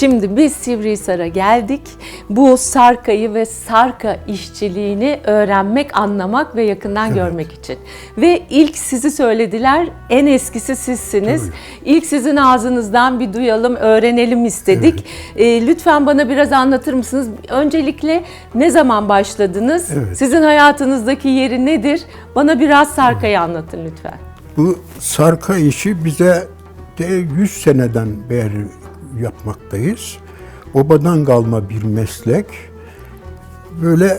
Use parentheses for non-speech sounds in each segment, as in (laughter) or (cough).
Şimdi biz Sivrihisar'a geldik. Bu sarkayı ve sarka işçiliğini öğrenmek, anlamak ve yakından görmek için. Ve ilk sizi söylediler. En eskisi sizsiniz. İlk sizin ağzınızdan bir duyalım, öğrenelim istedik. Ee, lütfen bana biraz anlatır mısınız? Öncelikle ne zaman başladınız? Evet. Sizin hayatınızdaki yeri nedir? Bana biraz sarkayı anlatın lütfen. Bu sarka işi bize de 100 seneden beri yapmaktayız. Babadan kalma bir meslek. Böyle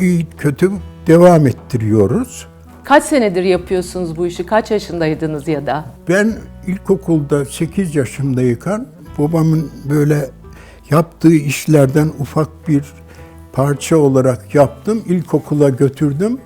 iyi kötü devam ettiriyoruz. Kaç senedir yapıyorsunuz bu işi? Kaç yaşındaydınız ya da? Ben ilkokulda 8 yaşındayken babamın böyle yaptığı işlerden ufak bir parça olarak yaptım. İlkokula götürdüm.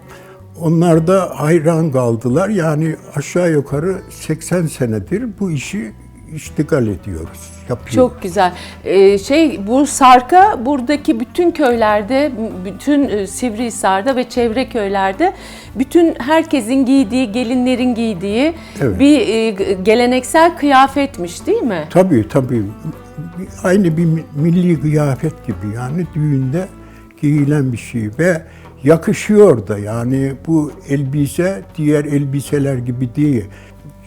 Onlar da hayran kaldılar. Yani aşağı yukarı 80 senedir bu işi iştigal ediyoruz. Yapıyoruz. Çok güzel. Ee, şey bu sarka buradaki bütün köylerde, bütün e, Sivrihisar'da ve çevre köylerde bütün herkesin giydiği, gelinlerin giydiği Evet. bir e, geleneksel kıyafetmiş değil mi? Tabii tabii. Aynı bir milli kıyafet gibi yani düğünde giyilen bir şey ve yakışıyor da yani bu elbise diğer elbiseler gibi değil.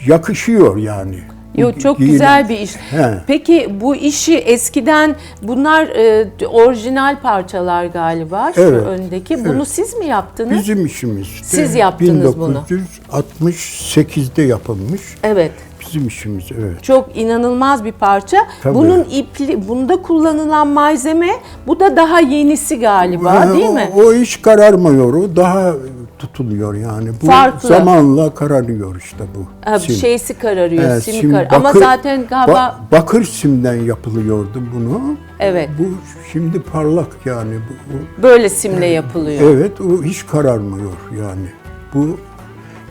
Yakışıyor yani. Yo, çok giyilen- güzel bir iş. He. Peki bu işi eskiden bunlar e, orijinal parçalar galiba şu Evet, öndeki. Bunu siz mi yaptınız? Bizim işimiz. Siz yaptınız bunu. 1968'de yapılmış. Evet. Bizim işimiz evet. Çok inanılmaz bir parça. Tabii. Bunun ipli, bunda kullanılan malzeme bu da daha yenisi galiba Ha, değil o, mi? O iş kararmıyor. O daha tutuluyor yani. Bu Farklı. zamanla kararıyor işte bu. Sim. şeysi kararıyor, Evet, simi sim kar- Ama bakır- zaten galiba ba- bakır simden yapılıyordu bunu. Evet. Bu şimdi parlak yani. Bu- böyle simle yapılıyor. evet o hiç kararmıyor yani. Bu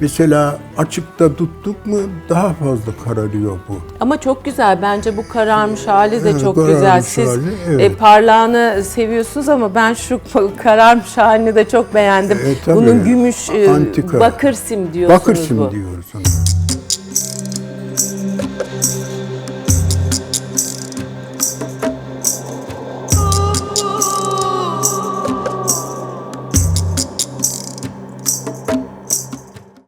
mesela açıkta tuttuk mu daha fazla kararıyor bu. Ama çok güzel. Bence bu kararmış hali de Evet, çok güzel. Siz hali, e, evet. parlağını seviyorsunuz ama ben şu (laughs) kararmış halini de çok beğendim. E, tabii. Bunun gümüş e, Antika. bakır sim diyorsunuz Bakır sim bu. diyoruz ona.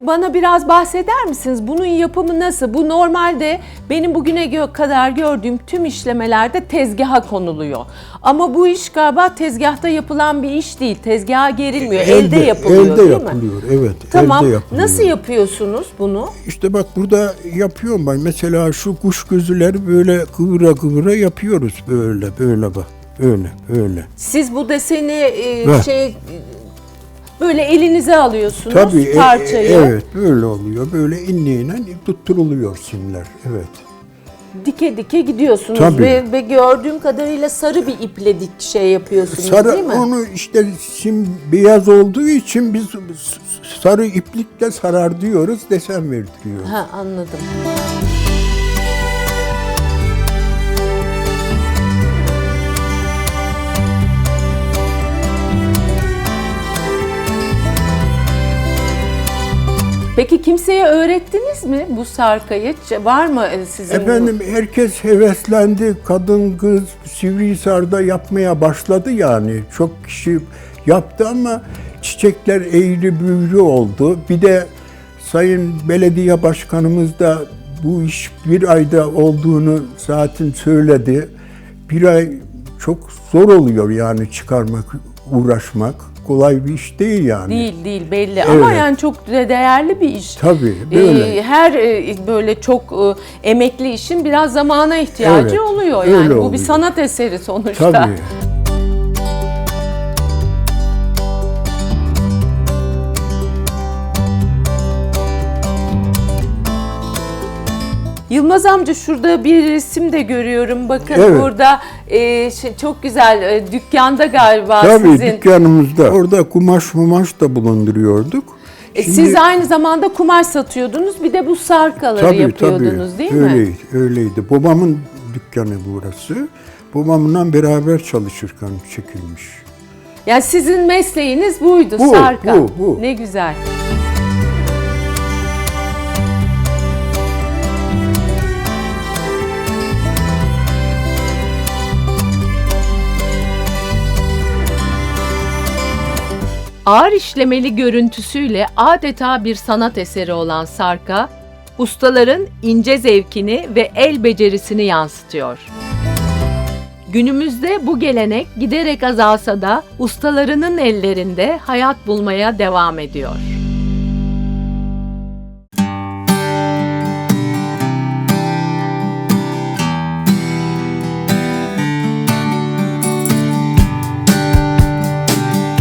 Bana biraz bahseder misiniz? Bunun yapımı nasıl? Bu normalde benim bugüne kadar gördüğüm tüm işlemelerde tezgaha konuluyor. Ama bu iş galiba tezgahta yapılan bir iş değil. Tezgaha gerilmiyor. Elde, yapılıyor elde değil yapılıyor, mi? evet. Tamam. Elde yapılıyor. Nasıl yapıyorsunuz bunu? İşte bak burada yapıyorum ben. Mesela şu kuş gözüleri böyle kıvıra kıvıra yapıyoruz böyle böyle bak. Böyle böyle. Siz bu deseni e, Ver. şey böyle elinize alıyorsunuz Tabii e- parçayı. e- evet böyle oluyor. Böyle inliğine tutturuluyor simler. Evet. Dike dike gidiyorsunuz Tabii. ve, ve gördüğüm kadarıyla sarı bir iple dik şey yapıyorsunuz Sarı değil mi? onu işte sim beyaz olduğu için biz sarı iplikle sarar diyoruz, desen verdiriyoruz. Ha anladım. Kimseye öğrettiniz mi bu sarkayı? Var mı e, sizin? bu- Efendim herkes heveslendi. Kadın kız Sivrihisar'da yapmaya başladı yani. Çok kişi yaptı ama çiçekler eğri büğrü oldu. Bir de Sayın Belediye Başkanımız da bu iş bir ayda olduğunu zaten söyledi. Bir ay çok zor oluyor yani çıkarmak, uğraşmak. Kolay bir iş değil yani. Değil değil belli ama Evet. yani çok de- değerli bir iş. Tabii Ee, böyle. her e, böyle çok e, emekli işin biraz zamana ihtiyacı Evet, oluyor. Yani bu bir oluyor. sanat eseri sonuçta. Tabii. (laughs) Yılmaz amca şurada bir resim de görüyorum. Bakın Evet. burada e, şey, çok güzel e, dükkanda galiba Tabii sizin. dükkanımızda. Orada kumaş mumaş da bulunduruyorduk. E, Şimdi- Siz aynı zamanda kumaş satıyordunuz. Bir de bu sarkaları yapıyordunuz değil mi? öyleydi, Öyleydi. Babamın dükkanı burası. Babamla beraber çalışırken çekilmiş. Yani sizin mesleğiniz buydu Bu, sarka. bu, bu. Ne güzel. Ağır işlemeli görüntüsüyle adeta bir sanat eseri olan sarka, ustaların ince zevkini ve el becerisini yansıtıyor. Günümüzde bu gelenek giderek azalsa da ustalarının ellerinde hayat bulmaya devam ediyor.